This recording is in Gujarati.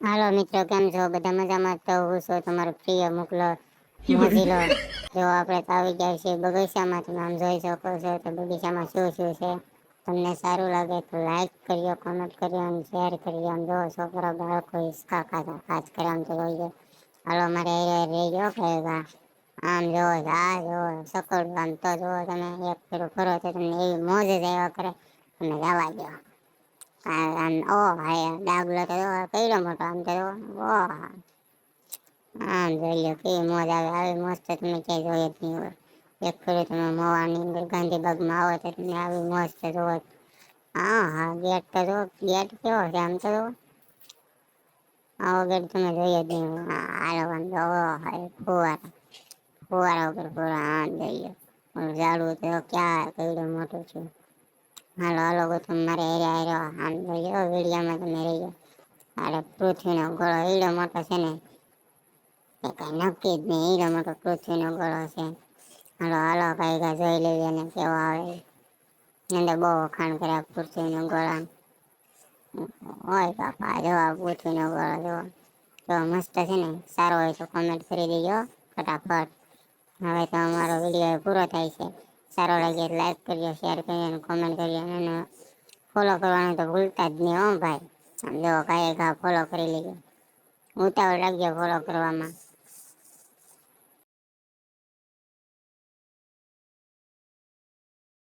હાલો મિત્રો, કેમ છો? બધા મજામાં તો હું છું. તમારો પ્રિય મોકલો મોજીલો. જો આપણે તો આવી ગયા છીએ બગીચામાં, તમે આમ જોઈ શકો છો તો બગીચામાં શું શું છે. તમને સારું લાગે તો લાઈક કર્યો કોમેન્ટ કર્યો અને શેર કર્યો આમ જો છોકરો, બાળકો હિસકા ખાતા ખાસ કરી આમ તો જોઈએ હાલો, મારે રહી ગયો કહેગા આમ જોવો આ જોવો સકળ આમ તો જોવો તમે એક ફેરો ફરો તો તમને એવી મોજ જ આવ્યા કરે. તમને જવા દો આમ, ઓ ભાઈ ડાગલો કર્યો કર્યો મોટો? આમ કર્યો ઓ, આમ જોઈ લો કેવી મોજ આવે, આવી મોજ તો તમે ક્યાંય જોઈ જ નહીં હોય. એક ફેરો તમે મોવાની અંદર ગાંધીબાગમાં આવો તો તમને આવી મોજ તો જોવો. હા હા, ગેટ તો જો ગેટ કેવો છે, આમ તો આ આવો ગેટ તમે જોઈ જ નહીં હાલો, આમ જોવો હાય ફુવારા ફુવારા ઉપર ફુવારા, આમ જોઈ લો ઝાડું તો ક્યાં કર્યું મોટું છે. હાલો હાલો, ગોતમ, મારે હેરે એરો આમ લો વિડીયામાં તમે રહી જાઓ અરે પૃથ્વીનો ગોળો એવડો મોટો છે ને. એ કઈ નક્કી જ નહીં એવડો મોટો પૃથ્વીનો ગોળો છે. હાલો હાલો કઈ જોઈ લેવી અને કેવો આવે. એને બહુ વખાણ કર્યા પૃથ્વીનો ગોળા હોય બાપા જોવા પૃથ્વીનો ગોળો જોવો જો મસ્ત છે ને, સારો હોય તો કોમેન્ટ કરી દેજો, ફટાફટ. હવે તો અમારો વીડિયો પૂરો થાય છે. સારો લાગે લાઈક કરજો શેર કરજો અને કોમેન્ટ કરજો અને ફોલો કરવાનું તો ભૂલતા જ નહીં હો ભાઈ. આમ જો કાંઈ ઘા ફોલો કરી લેજો. ઉતાવળ રાખજો ફોલો કરવામાં.